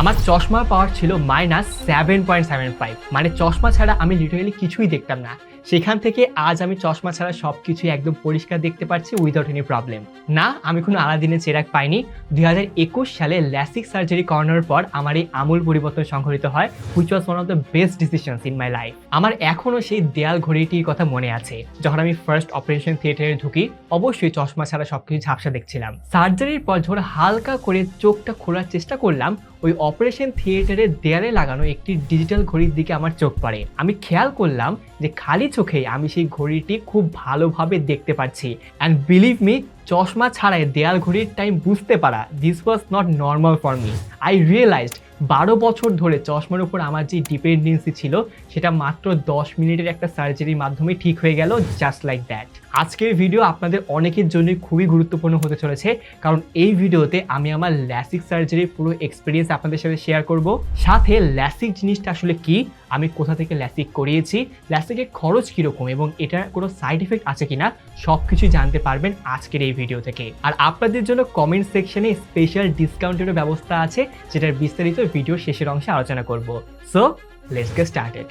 আমার চশমা পাওয়ার ছিল minus seven point seven five মানে চশমা ছাড়া আমি লিটারেলি কিছুই দেখতাম না। সেখান থেকে আজ আমি চশমা ছাড়া সব কিছুই একদম পরিষ্কার দেখতে পাচ্ছি উইদাউট এনি প্রবলেম না, আমি কোনো আলাদিনের চেরাক পাইনি। দুই হাজার একুশ সালে ল্যাসিক সার্জারি করানোর পর আমার এই আমূল পরিবর্তন সংঘটিত হয় which was one of the best decisions in my life আমার এখনও সেই দেয়াল ঘড়িটির কথা মনে আছে। যখন আমি ফার্স্ট অপারেশন থিয়েটারে ঢুকি, অবশ্যই চশমা ছাড়া সবকিছু ঝাপসা দেখছিলাম। সার্জারির পর যখন হালকা করে চোখটা খোলার চেষ্টা করলাম, ওই অপারেশন থিয়েটারের দেয়ালে লাগানো একটি ডিজিটাল ঘড়ির দিকে আমার চোখ পড়ে। আমি খেয়াল করলাম যে খালি চোখেই আমি সেই ঘড়িটি খুব ভালোভাবে দেখতে পাচ্ছি অ্যান্ড বিলিভ মি চশমা ছাড়াই দেয়াল ঘড়ির টাইম বুঝতে পারা this was not normal for me I realized বারো বছর ধরে চশমার উপর আমার যে ডিপেন্ডেন্সি ছিল, সেটা মাত্র দশ মিনিটের একটা সার্জারির মাধ্যমে ঠিক হয়ে গেল জাস্ট লাইক দ্যাট আজকের ভিডিও আপনাদের অনেকের জন্য খুবই গুরুত্বপূর্ণ হতে চলেছে, কারণ এই ভিডিওতে আমি আমার ল্যাসিক সার্জারির পুরো এক্সপিরিয়েন্স আপনাদের সাথে শেয়ার করব। সাথে ল্যাসিক জিনিসটা আসলে কি, আমি কোথা থেকে ল্যাসিক করিয়েছি ল্যাসিকের খরচ কীরকম এবং এটার কোনো সাইড এফেক্ট আছে কিনা সব কিছুই জানতে পারবেন আজকের এই ভিডিও থেকে। আর আপনাদের জন্য কমেন্ট সেকশনে স্পেশাল ডিসকাউন্টেরও ব্যবস্থা আছে, যেটার বিস্তারিত ভিডিও শেষের অংশে আলোচনা করব। সো লেটস গেট স্টার্টেড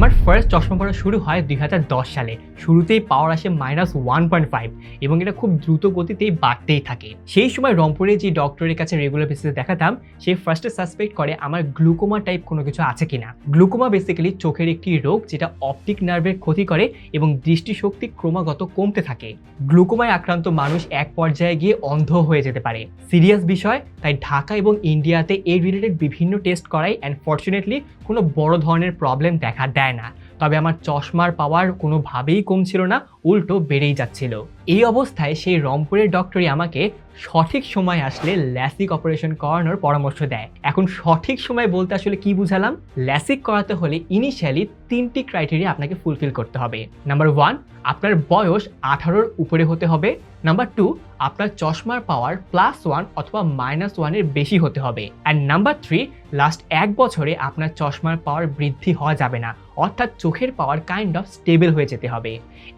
আমার ফার্স্ট চশমা পড়া শুরু হয় দুই হাজার দশ সালে। শুরুতেই পাওয়ার আসে মাইনাস ওয়ান পয়েন্ট ফাইভ এবং এটা খুব দ্রুত গতিতেই বাড়তেই থাকে। সেই সময় রংপুরে যে ডক্টরের কাছে রেগুলার বেসিসে দেখাতাম, সে ফার্স্টে সাসপেক্ট করে আমার গ্লুকোমা টাইপ কোনো কিছু আছে কিনা। গ্লুকোমা বেসিক্যালি চোখের একটি রোগ যেটা অপটিক নার্ভের ক্ষতি করে এবং দৃষ্টিশক্তি ক্রমাগত কমতে থাকে। গ্লুকোমায় আক্রান্ত মানুষ এক পর্যায়ে গিয়ে অন্ধ হয়ে যেতে পারে। সিরিয়াস বিষয়, তাই ঢাকা এবং ইন্ডিয়াতে এই রিলেটেড বিভিন্ন টেস্ট করায় অ্যান্ড ফর্চুনেটলি কোনো বড় ধরনের প্রবলেম দেখা দেয় না। তবে আমার চশমার পাওয়ার কোনোভাবেই কমছিল না, উল্টো বেড়েই যাচ্ছিল। এই অবস্থায় সেই রংপুরের ডক্টরই আমাকে সঠিক সময় আসলে ল্যাসিক অপারেশন করানোর পরামর্শ দেয়। এখন সঠিক সময় বলতে আসলে কি বুঝালাম? ল্যাসিক করাতে হলে ইনিশিয়ালি তিনটি ক্রাইটেরিয়া আপনাকে ফুলফিল করতে হবে। নাম্বার ওয়ান আপনার বয়স আঠারোর উপরে হতে হবে। নাম্বার টু আপনার চশমার পাওয়ার প্লাস ওয়ান অথবা মাইনাস ওয়ানের বেশি হতে হবে। অ্যান্ড নাম্বার থ্রি লাস্ট এক বছরে আপনার চশমার পাওয়ার বৃদ্ধি হওয়া যাবে না। অর্থাৎ চোখের পাওয়ার কাইন্ড অফ স্টেবল হয়ে যেতে হবে।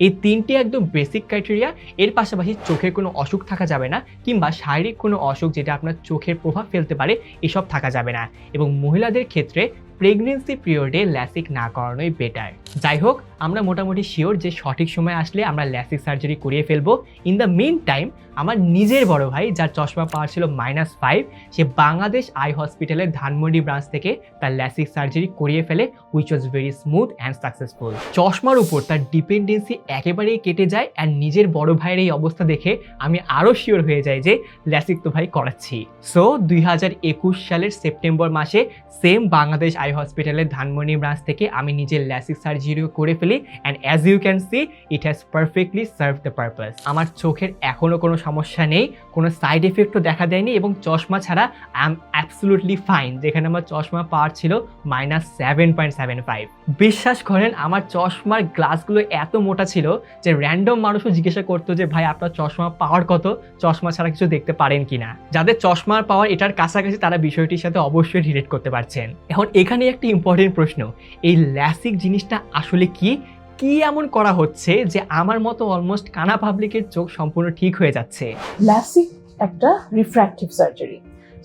এই তিনটি একদম বেসিক ক্রাইটেরিয়া এর পাশাপাশি চোখের কোনো অসুখ থাকা যাবে না, কিংবা শারীরিক কোনো অসুখ যেটা আপনার চোখের প্রভাব ফেলতে পারে, এসব থাকা যাবে না। এবং মহিলাদের ক্ষেত্রে প্রেগনেন্সি পিরিয়ডে ল্যাসিক না করানোই বেটার যাই হোক আমরা মোটামুটি শিওর যে সঠিক সময় আসলে আমরা ল্যাসিক সার্জারি করিয়ে ফেলব। ইন দ্য মেন টাইম আমার নিজের বড় ভাই, যার চশমা পাওয়ার ছিল মাইনাস ফাইভ সে বাংলাদেশ আই হসপিটালের ধানমন্ডি ব্রাঞ্চ থেকে তার ল্যাসিক সার্জারি করিয়ে ফেলে which was very smooth and successful চশমার উপর তার ডিপেন্ডেন্সি একেবারেই কেটে যায় অ্যান্ড নিজের বড় ভাইয়ের এই অবস্থা দেখে আমি আরও শিওর হয়ে যাই যে ল্যাসিক তো ভাই করাচ্ছি। সো দুই হাজার একুশ সালের সেপ্টেম্বর মাসে সেম বাংলাদেশ আই হসপিটালের ধানমন্ডি ব্রাঞ্চ থেকে আমি নিজের ল্যাসিক সার্জারিও করে ফেলি and as you can see it has perfectly serve the purpose আমার চোখের এখনও কোনো সমস্যা নেই কোনো সাইড এফেক্টও দেখা দেয়নি এবং চশমা ছাড়া আই এম অ্যাবসলুটলি ফাইন যেখানে আমার চশমা পাওয়ার ছিল minus seven point seven five বিশ্বাস করেন আমার চশমার গ্লাসগুলো এত মোটা ছিল যে র্যান্ডম মানুষও জিজ্ঞাসা করতো যে ভাই আপনার চশমা পাওয়ার কত চশমা ছাড়া কিছু দেখতে পারেন কিনা যাদের চশমার পাওয়ার এটার কাছাকাছি তারা বিষয়টির সাথে অবশ্যই রিলেট করতে পারছেন এখন এখানে একটি ইম্পর্টেন্ট প্রশ্ন। এই ল্যাসিক জিনিসটা আসলে কি? কি এমন করা হচ্ছে যে আমার মতো অলমোস্ট কানা পাবলিকের চোখ সম্পূর্ণ ঠিক হয়ে যাচ্ছে? ল্যাসিক একটা refractive surgery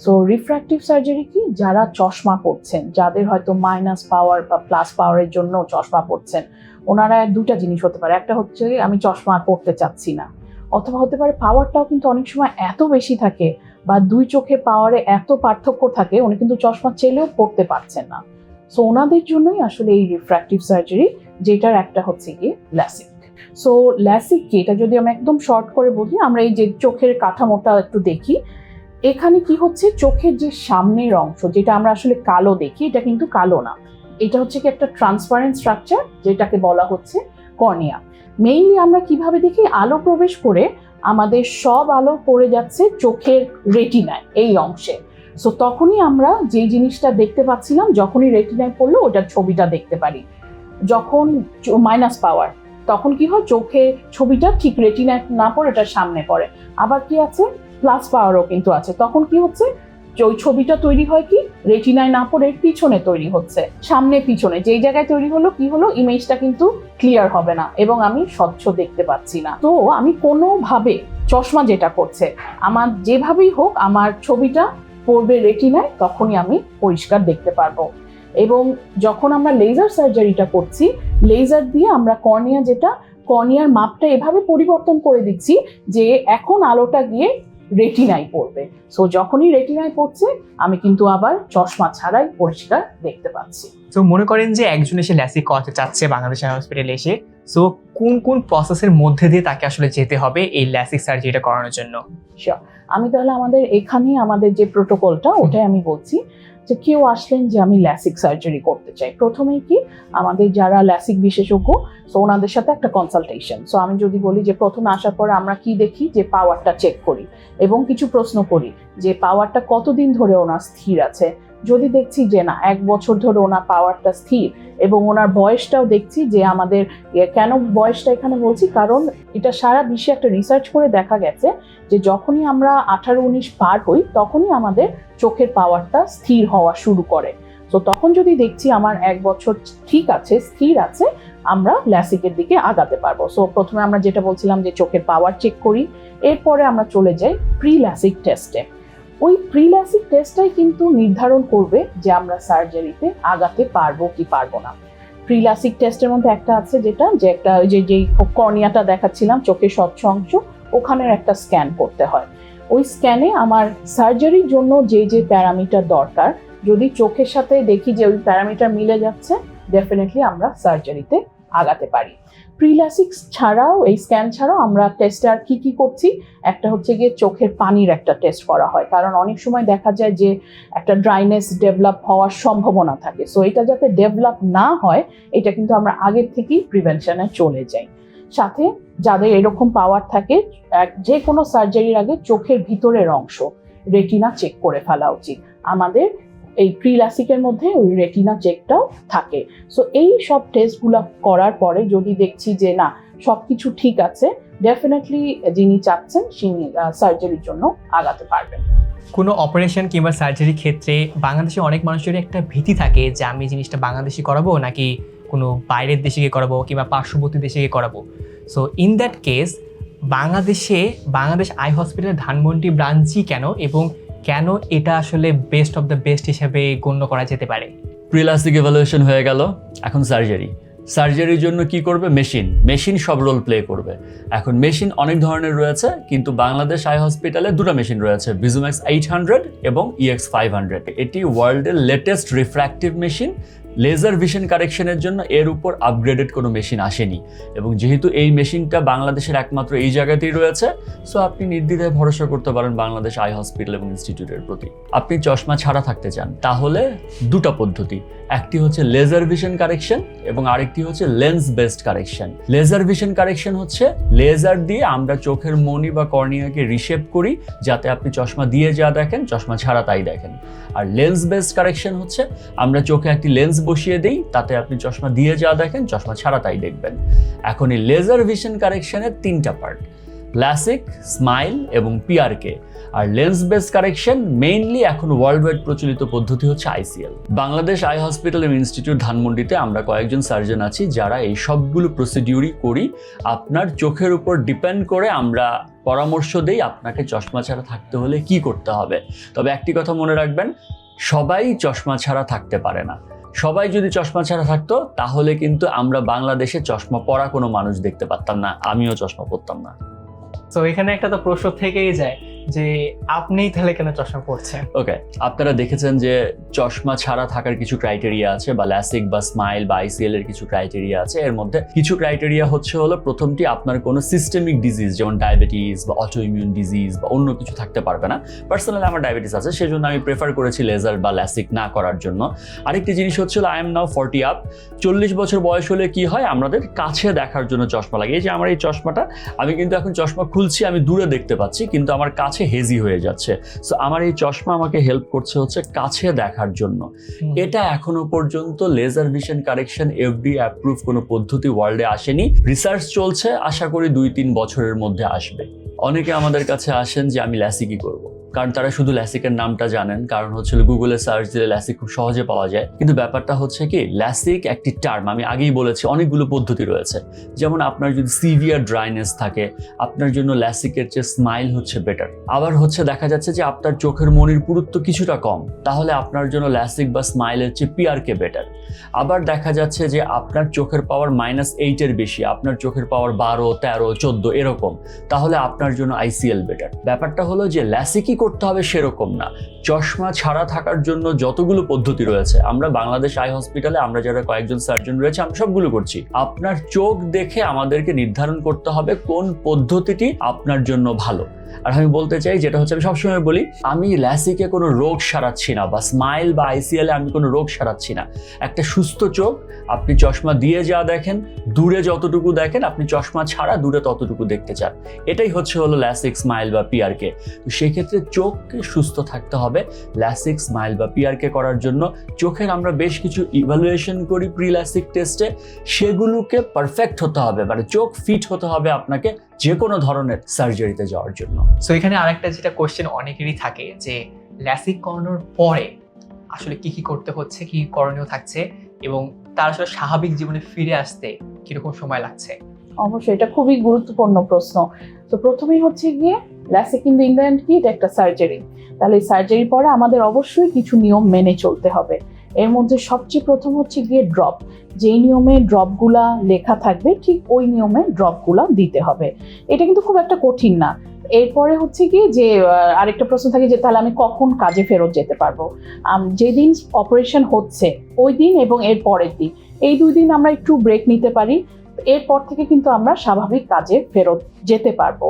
so refractive surgery কি? যারা চশমা পড়ছেন যাদের হয়তো মাইনাস পাওয়ার বা প্লাস পাওয়ারের জন্য চশমা পড়ছেন ওনারা দুটা জিনিস হতে পারে। একটা হচ্ছে আমি চশমা পড়তে চাচ্ছি না, অথবা হতে পারে পাওয়ারটাও কিন্তু অনেক সময় এত বেশি থাকে বা দুই চোখে পাওয়ারে এত পার্থক্য থাকে, উনি কিন্তু চশমা চেলেও পড়তে পারছেন না। সো ওনাদের জন্যই আসলে এই রিফ্র্যাক্টিভ সার্জারি যেটার একটা হচ্ছে গিয়ে ল্যাসিক সো ল্যাসিক কি? এটা যদি আমি একদম শর্ট করে বলি, আমরা এই যে চোখের কাঠামোটা একটু দেখি, এখানে কি হচ্ছে? চোখের যে সামনের অংশ, যেটা আমরা আসলে কালো দেখি, এটা কিন্তু কালো না। এটা হচ্ছে কি একটা ট্রান্সপারেন্ট স্ট্রাকচার যেটাকে বলা হচ্ছে কর্নিয়া মেইনলি আমরা কীভাবে দেখি? আলো প্রবেশ করে আমাদের সব আলো পড়ে যাচ্ছে চোখের রেটিনায় এই অংশে। সো তখনই আমরা যে জিনিসটা দেখতে পাচ্ছিলাম, যখনই রেটিনায় পড়ল, ওটার ছবিটা দেখতে পারি। যখন মাইনাস পাওয়ার তখন কি হয়, চোখে ছবিটা ঠিক রেটিনায় না পড়ে ওটার সামনে পড়ে। আবার কি আছে? প্লাস পাওয়ারও কিন্তু আছে। তখন কি হচ্ছে ওই ছবিটা তৈরি হয় কি? রেটিনায় না পড়ে পিছনে তৈরি হচ্ছে, সামনে পিছনে। যেই জায়গায় তৈরি হলো, কি হলো? ইমেজটা কিন্তু ক্লিয়ার হবে না এবং আমি স্বচ্ছ দেখতে পাচ্ছি না। তো আমি কোনোভাবে চশমা যেটা করছে আমার যেভাবেই হোক আমার ছবিটা পড়বে রেটিনায়, তখনই আমি পরিষ্কার দেখতে পারব। এবং যখন আমরা লেজার সার্জারিটা করছি লেজার দিয়ে আমরা কর্নিয়া যেটা কর্নিয়ার মাপটা এভাবে পরিবর্তন করে দিচ্ছি যে এখন আলোটা গিয়ে রেটিনায় পড়বে। সো যখনই রেটিনায় পড়ছে আমি কিন্তু আবার চশমা ছাড়াই পরিষ্কার দেখতে পাচ্ছি। তো মনে করেন যে একজন এসে ল্যাসিক করাতে চাচ্ছে বাংলাদেশ হসপিটালে এসে সো কোন কোন প্রসেসের মধ্যে দিয়ে তাকে আসলে যেতে হবে এই ল্যাসিক সার্জারিটা করানোর জন্য? আমি তাহলে আমাদের এখানে আমাদের যে প্রোটোকলটা ওটাই আমি বলছি। যে কেউ আসলেন যে আমি ল্যাসিক সার্জারি করতে চাই। প্রথমেই কি, আমাদের যারা ল্যাসিক বিশেষজ্ঞ সো ওনাদের সাথে একটা কনসালটেশন সো আমি যদি বলি যে প্রথমে আসার পরে আমরা কি দেখি, যে পাওয়ারটা চেক করি এবং কিছু প্রশ্ন করি, যে পাওয়ারটা কতদিন ধরে ওনার স্থির আছে যদি দেখছি যে না, এক বছর ধরে ওনার পাওয়ারটা স্থির এবং ওনার বয়সটাও দেখছি যে আমাদের কেন বয়সটা এখানে বলছি? কারণ এটা সারা বিশ্বে একটা রিসার্চ করে দেখা গেছে যে যখনই আমরা আঠারো উনিশ পার হই, তখনই আমাদের চোখের পাওয়ারটা স্থির হওয়া শুরু করে। তো তখন যদি দেখছি আমার এক বছর ঠিক আছে, স্থির আছে, আমরা ল্যাসিকের দিকে আগাতে পারব। সো প্রথমে আমরা যেটা বলছিলাম যে চোখের পাওয়ার চেক করি, এরপরে আমরা চলে যাই প্রি ল্যাসিক টেস্টে ওই প্রি ল্যাসিক টেস্টটাই কিন্তু নির্ধারণ করবে যে আমরা সার্জারিতে আগাতে পারব কি পারব না। প্রিলাসিক টেস্টের মধ্যে একটা আছে যেটা, যে একটা যে, যেই কর্নিয়াটা দেখাচ্ছিলাম, চোখের স্বচ্ছ অংশ, ওখানের একটা স্ক্যান করতে হয়। ওই স্ক্যানে আমার সার্জারির জন্য যে যে প্যারামিটার দরকার, যদি চোখের সাথে দেখি যে ওই প্যারামিটার মিলে যাচ্ছে ডেফিনেটলি আমরা সার্জারিতে আগাতে পারি। প্রিলাসিক ছাড়াও, এই স্ক্যান ছাড়াও আমরা টেস্টে আর কি কি করছি? একটা হচ্ছে গিয়ে চোখের পানির একটা টেস্ট করা হয়। কারণ অনেক সময় দেখা যায় যে একটা ড্রাইনেস ডেভেলপ হওয়ার সম্ভাবনা থাকে। সো এটা যাতে ডেভেলপ না হয়, এটা কিন্তু আমরা আগের থেকেই প্রিভেনশনে চলে যাই। সাথে যাদের এরকম পাওয়ার থাকে যে কোনো সার্জারির আগে চোখের ভিতরের অংশ রেটিনা চেক করে ফেলা উচিত। আমাদের এই প্রিলাসিকের মধ্যে ওই রেটিনা চেকটাও থাকে। সো এই সব টেস্টগুলো করার পরে যদি দেখছি যে না সব কিছু ঠিক আছে ডেফিনেটলি যিনি চাচ্ছেন তিনি সার্জারির জন্য আগাতে পারবেন। কোনো অপারেশন কিংবা সার্জারির ক্ষেত্রে বাংলাদেশে অনেক মানুষেরই একটা ভীতি থাকে যে আমি জিনিসটা বাংলাদেশে করাবো নাকি কোনো বাইরের দেশে গিয়ে করাবো কিংবা পার্শ্ববর্তী দেশে গিয়ে করাবো। সো ইন দ্যাট কেস বাংলাদেশে, বাংলাদেশ আই হসপিটালের ধানমন্ডি ব্রাঞ্চই কেন এবং কেন এটা আসলে বেস্ট অফ দ্য বেস্ট হিসেবে গণ্য করা যেতে পারে? প্রিলাস্টিক এভালুয়েশন হয়ে গেল, এখন সার্জারি সার্জারির জন্য কি করবে? মেশিন মেশিন সব রোল প্লে করবে। এখন মেশিন অনেক ধরনের রয়েছে, কিন্তু বাংলাদেশ আই হসপিটালে দুটো মেশিন রয়েছে ভিজুম্যাক্স এইট হান্ড্রেড এবং ইএক্স ফাইভ হান্ড্রেড এটি ওয়ার্ল্ডের latest refractive machine laser vision কারেকশনের জন্য এর উপর আপগ্রেডেড কোনো মেশিন আসেনি। এবং যেহেতু এই মেশিনটা বাংলাদেশের একমাত্র এই জায়গাতেই রয়েছে সো আপনি নির্দ্বিধায় ভরসা করতে পারেন বাংলাদেশ আই হসপিটাল এবং ইনস্টিটিউটের প্রতি। আপনি চশমা ছাড়া থাকতে চান, তাহলে দুটো পদ্ধতি। একটি হচ্ছে লেজার ভিশন কারেকশন এবং আরেকটি হচ্ছে lens based correction laser vision correction হচ্ছে লেজার দিয়ে আমরা চোখের মনি বা কর্নিয়াকে রিশেপ করি, যাতে আপনি চশমা দিয়ে যা দেখেন, চশমা ছাড়া তাই দেখেন। আর লেন্স বেসড কারেকশন হচ্ছে আমরা চোখে একটি লেন্স বসিয়ে দিই, তাতে আপনি চশমা দিয়ে যা দেখেন, চশমা ছাড়া তাই দেখবেন। এখন এই লেজার ভিশন কারেকশনের তিনটা পার্ট ক্লাসিক স্মাইল এবং পিআরকে আর লেন্স বেস কারেকশন মেইনলি এখন ওয়ার্ল্ড ওয়াইড প্রচলিত পদ্ধতি হচ্ছে আইসিএল বাংলাদেশ আই হসপিটাল এবং ইনস্টিটিউট ধানমন্ডিতে আমরা কয়েকজন সার্জন আছি, যারা এই সবগুলো প্রসিডিউরই করি। আপনার চোখের উপর ডিপেন্ড করে আমরা পরামর্শ দেই আপনাকে চশমা ছাড়া থাকতে হলে কি করতে হবে। তবে একটি কথা মনে রাখবেন, সবাই চশমা ছাড়া থাকতে পারে না। সবাই যদি চশমা ছাড়া থাকতো, তাহলে কিন্তু আমরা বাংলাদেশে চশমা পরা কোনো মানুষ দেখতে পারতাম না, আমিও চশমা পরতাম না। তো এখানে একটা তো প্রশ্ন থেকেই যায় যে আপনিই তাহলে কেন চশমা পড়ছেন ওকে আপনারা দেখেছেন যে চশমা ছাড়া থাকার কিছু ক্রাইটেরিয়া আছে, বা ল্যাসিক বা স্মাইল বা আইসিএল এর কিছু ক্রাইটেরিয়া আছে। এর মধ্যে কিছু ক্রাইটেরিয়া হচ্ছে হলো প্রথমটি, আপনার কোনো সিস্টেমিক ডিজিজ যেমন ডায়াবেটিস বা অটো ইমিউন ডিজিজ বা অন্য কিছু থাকতে পারবে না। পার্সোনালি আমার ডায়াবেটিস আছে, সেজন্য আমি প্রেফার করেছি লেজার বা ল্যাসিক না করার জন্য। আরেকটি জিনিস হচ্ছে I am now forty up চল্লিশ বছর বয়স হলে কি হয়, আমাদের কাছে দেখার জন্য চশমা লাগে। এই যে আমার এই চশমাটা, আমি কিন্তু এখন চশমা খুলছি, আমি দূরে দেখতে পাচ্ছি, কিন্তু আমার কাছে হেজি হয়ে যাচ্ছে। সো আমার এই চশমা আমাকে হেল্প করছে হচ্ছে কাছে দেখার জন্য। এটা এখনও পর্যন্ত laser vision correction FD approve কোনো পদ্ধতি ওয়ার্ল্ডে আসেনি। রিসার্চ চলছে আশা করি দুই তিন বছরের মধ্যে আসবে। অনেকে আমাদের কাছে আসেন যে আমি ল্যাসিকি করব। কারণ তারা শুধু ল্যাসিকের নামটা জানেন, কারণ হচ্ছে গুগলে সার্চ দিলে ল্যাসিক খুব সহজে পাওয়া যায়। কিন্তু ব্যাপারটা হচ্ছে কি ল্যাসিক একটি টার্ম আমি আগেই বলেছি, অনেকগুলো পদ্ধতি রয়েছে। যেমন আপনার যদি সিভিয়ার ড্রাইনেস থাকে, আপনার জন্য ল্যাসিকের চেয়ে স্মাইল হচ্ছে বেটার আবার হচ্ছে দেখা যাচ্ছে যে আপনার চোখের মনির পুরুত্ব কিছুটা কম, তাহলে আপনার জন্য ল্যাসিক বা স্মাইলের চেয়ে পিআরকে বেটার আবার দেখা যাচ্ছে যে আপনার চোখের পাওয়ার মাইনাস এইটের বেশি, আপনার চোখের পাওয়ার বারো, তেরো, চোদ্দ, এরকম, তাহলে আপনার জন্য আইসিএল বেটার ব্যাপারটা হলো যে ল্যাসিকই করতে হবে সেরকম না। চশমা ছাড়া থাকার জন্য যতগুলো পদ্ধতি রয়েছে, আমরা বাংলাদেশ আই হসপিটালে আমরা যারা কয়েকজন সার্জন রয়েছে আমি সবগুলো করছি। আপনার চোখ দেখে আমাদেরকে নির্ধারণ করতে হবে কোন পদ্ধতিটি আপনার জন্য ভালো। আর আমি বলতে চাই যেটা হচ্ছে আমি সবসময় বলি, আমি ল্যাসিকে কোনো রোগ সারাচ্ছি না বা স্মাইল বা আইসিএলে আমি কোনো রোগ সারাচ্ছি না। একটা সুস্থ চোখ, আপনি চশমা দিয়ে যা দেখেন, দূরে যতটুকু দেখেন, আপনি চশমা ছাড়া দূরে ততটুকু দেখতে চান। এটাই হচ্ছে হলো ল্যাসিক স্মাইল বা পিআরকে তো সেক্ষেত্রে চোখকে সুস্থ থাকতে হবে ল্যাসিক স্মাইল বা পিআরকে করার জন্য। চোখের আমরা বেশ কিছু ইভালুয়েশন করি প্রি ল্যাসিক টেস্টে সেগুলোকে পারফেক্ট হতে হবে মানে চোখ ফিট হতে হবে আপনাকে যে কোনো ধরনের সার্জারিতে যাওয়ার জন্য। সো এখানে আরেকটা যেটা কোশ্চেন অনেকেরই থাকে যে ল্যাসিক করানোর পরে আসলে কি কি করতে হচ্ছে কি করণীয় থাকছে এবং তার আসলে স্বাভাবিক জীবনে ফিরে আসতে কীরকম সময় লাগছে? অবশ্যই এটা খুবই গুরুত্বপূর্ণ প্রশ্ন। তো প্রথমেই হচ্ছে গিয়ে ল্যাসিক ইন ইংল্যান্ড কি? এটা একটা সার্জারি তাহলে এই সার্জারির পরে আমাদের অবশ্যই কিছু নিয়ম মেনে চলতে হবে। এর মধ্যে সবচেয়ে প্রথম হচ্ছে গিয়ে ড্রপ যেই নিয়মে ড্রপগুলা লেখা থাকবে, ঠিক ওই নিয়মে ড্রপগুলা দিতে হবে। এটা কিন্তু খুব একটা কঠিন না। এরপরে হচ্ছে কি যে আরেকটা প্রশ্ন থাকে যে, তাহলে আমি কখন কাজে ফেরত যেতে পারব? যেদিন অপারেশন হচ্ছে, ওই দিন এবং এর পরের দিন। এই দুই দিন আমরা একটু ব্রেক নিতে পারি। এরপর থেকে কিন্তু আমরা স্বাভাবিক কাজে ফেরত যেতে পারব।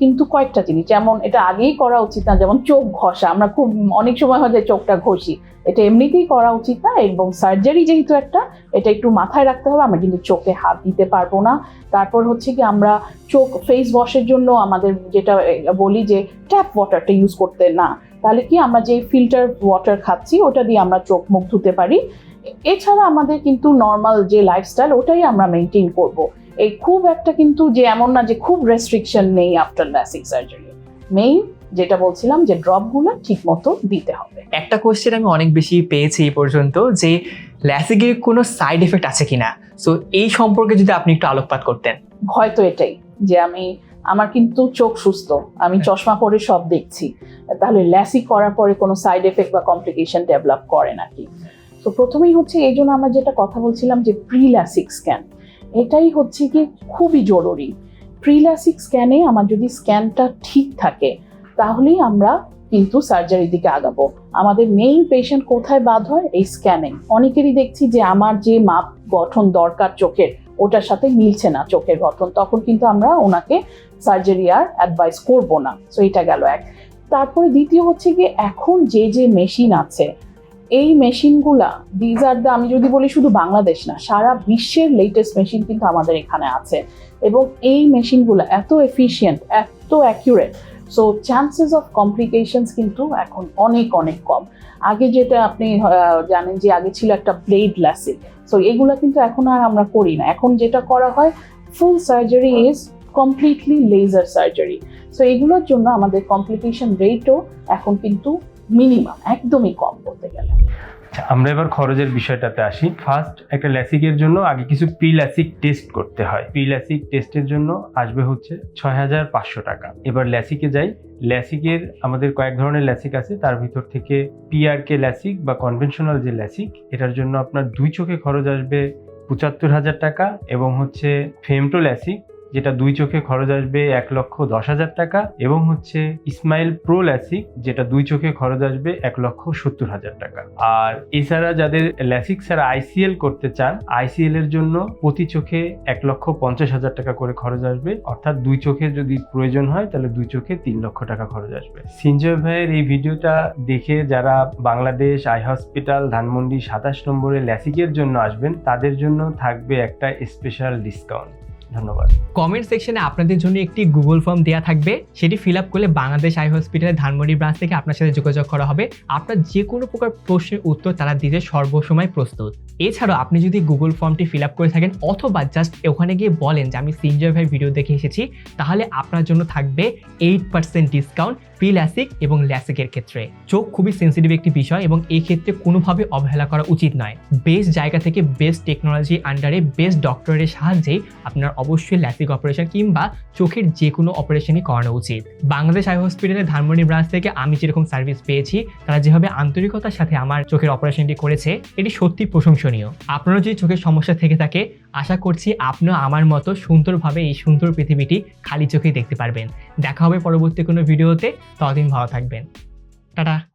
কিন্তু কয়েকটা জিনিস, যেমন এটা আগেই করা উচিত না, যেমন চোখ ঘষা। আমরা খুব অনেক সময় হয় যে চোখটা ঘষি, এটা এমনিতেই করা উচিত না এবং সার্জারি যেহেতু একটা, এটা একটু মাথায় রাখতে হবে, আমরা কিন্তু চোখে হাত দিতে পারব না। তারপর হচ্ছে কি, আমরা চোখ ফেস ওয়াশের জন্য আমাদের যেটা বলি যে ট্যাপ ওয়াটারটা ইউজ করতে না। তাহলে কি, আমরা যে ফিল্টার ওয়াটার খাচ্ছি, ওটা দিয়ে আমরা চোখ মুখ ধুতে পারি। এছাড়া আমাদের কিন্তু নর্মাল যে লাইফস্টাইল ওটাই আমরা মেনটেন করব। এই খুব একটা কিন্তু যে এমন না যে খুব রেস্ট্রিকশন নেই আফটার ল্যাসিক সার্জারি মেইন যেটা বলছিলাম যে ড্রপগুলো ঠিক মতো দিতে হবে। একটা কোশ্চেন আমি অনেক বেশি পেয়েছি এই পর্যন্ত যে ল্যাসিকের কোনো সাইড এফেক্ট আছে কিনা? সো এই সম্পর্কে যদি আপনি একটু আলোকপাত করতেন। হয়তো এটাই যে আমি আমার কিন্তু চোখ সুস্থ আমি চশমা পরে সব দেখছি। তাহলে ল্যাসিক করার পরে কোনো সাইড এফেক্ট বা কমপ্লিকেশন ডেভেলপ করে নাকি? তো প্রথমেই হচ্ছে এই জন্য আমরা যেটা কথা বলছিলাম যে প্রি ল্যাসিক স্ক্যান এটাই হচ্ছে কি খুবই জরুরি। প্রি ল্যাসিক স্ক্যানে আমার যদি স্ক্যানটা ঠিক থাকে, তাহলেই আমরা কিন্তু সার্জারির দিকে আগাবো। আমাদের মেইন পেশেন্ট কোথায় বাদ হয়? এই স্ক্যানে অনেকেরই দেখছি যে আমার যে মাপ গঠন দরকার চোখের, ওটার সাথে মিলছে না চোখের গঠন। তখন কিন্তু আমরা ওনাকে সার্জারি আর অ্যাডভাইস করব না। সো এটা গেল এক। তারপরে দ্বিতীয় হচ্ছে গিয়ে এখন যে যে মেশিন আছে এই মেশিনগুলা দিজ আর দ্য আমি যদি বলি শুধু বাংলাদেশ না, সারা বিশ্বের লেটেস্ট মেশিন কিন্তু আমাদের এখানে আছে। এবং এই মেশিনগুলো এত এফিশিয়েন্ট এত accurate so chances of complications কিন্তু এখন অনেক অনেক কম। আগে যেটা আপনি জানেন যে আগে ছিল একটা ব্লেড ল্যাসিক সো এগুলো কিন্তু এখন আর আমরা করি না। এখন যেটা করা হয় full surgery is completely laser surgery so এগুলোর জন্য আমাদের কমপ্লিকেশন রেটও এখন কিন্তু মিনিমাম, একদমই কম বলতে গেলে। আচ্ছা আমরা এবার খরচের বিষয়টাতে আসি। ফার্স্ট একটা ল্যাসিকের জন্য আগে কিছু প্রি ল্যাসিক টেস্ট করতে হয়। প্রি ল্যাসিক টেস্টের জন্য আসবে হচ্ছে ছয় হাজার পাঁচশো টাকা। এবার ল্যাসিকে যাই। ল্যাসিকের আমাদের কয়েক ধরনের ল্যাসিক আছে। তার ভিতর থেকে পিআরকে ল্যাসিক বা কনভেনশনাল যে ল্যাসিক এটার জন্য আপনার দুই চোখে খরচ আসবে পঁচাত্তর হাজার টাকা এবং হচ্ছে ফেমটো ল্যাসিক যেটা দুই চোখে খরচ আসবে এক লক্ষ দশ হাজার টাকা এবং হচ্ছে ইসমাইল প্রো ল্যাসিক যেটা দুই চোখে খরচ আসবে এক লক্ষ সত্তর হাজার টাকা। আর এছাড়া যাদের ল্যাসিক ছাড়া আইসিএল করতে চান আইসিএল এর জন্য প্রতি চোখে এক লক্ষ পঞ্চাশ হাজার টাকা করে খরচ আসবে। অর্থাৎ দুই চোখে যদি প্রয়োজন হয়, তাহলে দুই চোখে তিন লক্ষ টাকা খরচ আসবে। সিনজয় ভাইয়ের এই ভিডিওটা দেখে যারা বাংলাদেশ আই হসপিটাল ধানমন্ডি সাতাশ নম্বরে ল্যাসিকের জন্য আসবেন, তাদের জন্য থাকবে একটা স্পেশাল ডিসকাউন্ট ধন্যবাদ। কমেন্ট সেকশনে আপনাদের জন্য একটি গুগল ফর্ম দেওয়া থাকবে। সেটি ফিল আপ করলে বাংলাদেশ আই হসপিটালের ধানমন্ডি ব্রাঞ্চ থেকে আপনার সাথে যোগাযোগ করা হবে। আপনার যে কোনো প্রকার প্রশ্নের উত্তর তারা দিতে সর্বসময় প্রস্তুত। এছাড়াও আপনি যদি গুগল ফর্মটি ফিল আপ করে থাকেন অথবা জাস্ট ওখানে গিয়ে বলেন যে, আমি সিনজয় ভাই ভিডিও দেখে এসেছি, তাহলে আপনার জন্য থাকবে eight percent discount. Pre LASIK এবং ল্যাসিকের ক্ষেত্রে। চোখ খুবই সেন্সিটিভ একটি বিষয় এবং এই ক্ষেত্রে কোনোভাবে অবহেলা করা উচিত নয়। বেস্ট জায়গা থেকে বেস্ট টেকনোলজি আন্ডারে বেস্ট ডক্টরের সাহায্যে আপনার অবশ্যই ল্যাসিক অপারেশন কিংবা চোখের যে কোনো অপারেশনই করানো উচিত। বাংলাদেশ আই হসপিটালে ধানমন্ডি ব্রাঞ্চ থেকে আমি যেরকম সার্ভিস পেয়েছি, তারা যেভাবে আন্তরিকতার সাথে আমার চোখের অপারেশনটি করেছে, এটি সত্যি প্রশংসনীয়। আপনারও যদি চোখের সমস্যা থেকে থাকে, আশা করছি আপনিও আমার মতো সুন্দরভাবে এই সুন্দর পৃথিবীটি খালি চোখেই দেখতে পারবেন। দেখা হবে পরবর্তী কোনো ভিডিওতে ต่อทิ้งพอแท็กเบนตาดา